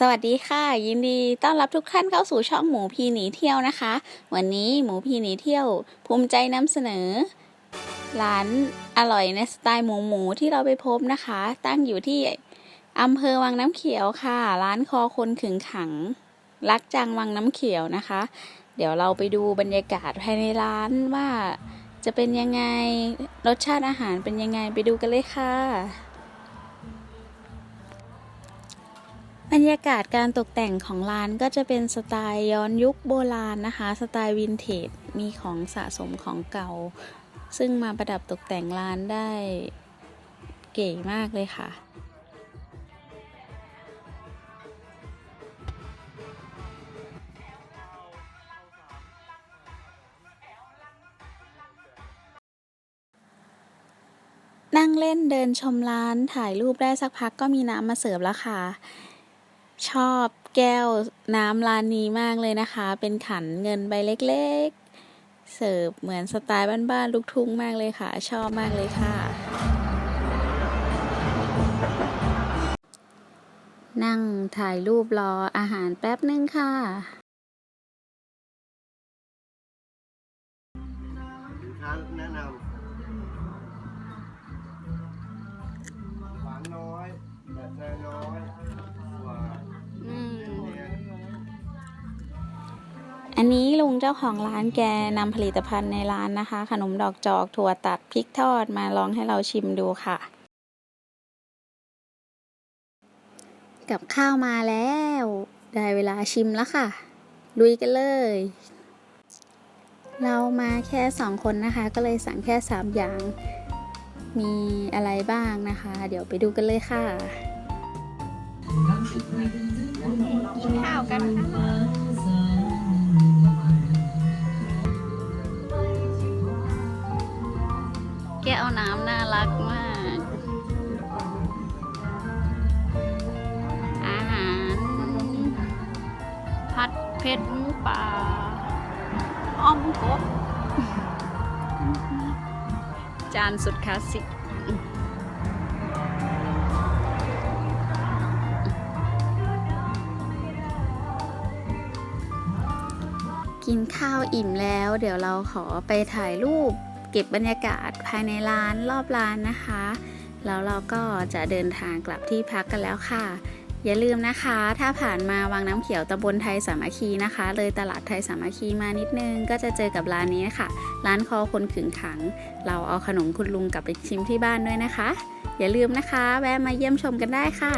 สวัสดีค่ะ ยินดีต้อนรับทุกท่านเข้าสู่ช่องหมูพีหนีเที่ยวนะคะ วันนี้หมูพีหนีเที่ยว ภูมิใจนำเสนอ ร้านอร่อยในสไตล์หมูหมูที่เราไปพบนะคะ ตั้งอยู่ที่อำเภอวังน้ำเขียวค่ะ ร้านคอคนขึงขัง รักจังวังน้ำเขียวนะคะ เดี๋ยวเราไปดูบรรยากาศภายในร้านว่าจะเป็นยังไงรสชาติอาหารเป็นยังไงไปดูกันเลยค่ะ รรยากาศการตกแต่งของร้านก็จะเป็นสไตล์ย้อนยุคโบราณนะคะ สไตล์วินเทจ มีของสะสมของเก่า ซึ่งมาประดับตกแต่งร้านได้เก๋มากเลยค่ะนั่งเล่นเดินชมร้านถ่ายรูปได้สักพักก็มีน้ำมาเสิร์ฟแล้วค่ะ ชอบแก้วน้ำร้านนี้มากเลยนะคะ เป็นขันเงินใบเล็กๆ เสิร์ฟเหมือนสไตล์บ้านๆลูกทุ่งมากเลยค่ะ ชอบมากเลยค่ะ นั่งถ่ายรูปรออาหารแป๊บนึงค่ะแนะนำ อันนี้ลุงเจ้าของร้านแกนำผลิตภัณฑ์ในร้านนะคะ ขนมดอกจอกถั่วตัดพริกทอดมาลองให้เราชิมดูค่ะ กับข้าวมาแล้ว ได้เวลาชิมแล้วค่ะ ลุยกันเลย เรามาแค่สองคนนะคะ ก็เลยสั่งแค่สามอย่าง มีอะไรบ้างนะคะ เดี๋ยวไปดูกันเลยค่ะกินข้าวกันค่ะ แก้วน้ำน่ารักมาก อาหารผัดเผ็ดหมูป่า อ้อมกบ จานสุดคลาสสิกกินข้าวอิ่มแล้ว เดี๋ยวเราขอไปถ่ายรูป เก็บบรรยากาศภายในร้านรอบร้านนะคะ แล้วเราก็จะเดินทางกลับที่พักกันแล้วค่ะ อย่าลืมนะคะ ถ้าผ่านมาวังน้ำเขียวตำบลไทยสามัคคีนะคะ เลยตลาดไทยสามัคคีมานิดนึง ก็จะเจอกับร้านนี้ค่ะ ร้านคอคนขึงขัง เราเอาขนมคุณลุงกลับไปชิมที่บ้านด้วยนะคะ อย่าลืมนะคะ แวะมาเยี่ยมชมกันได้ค่ะ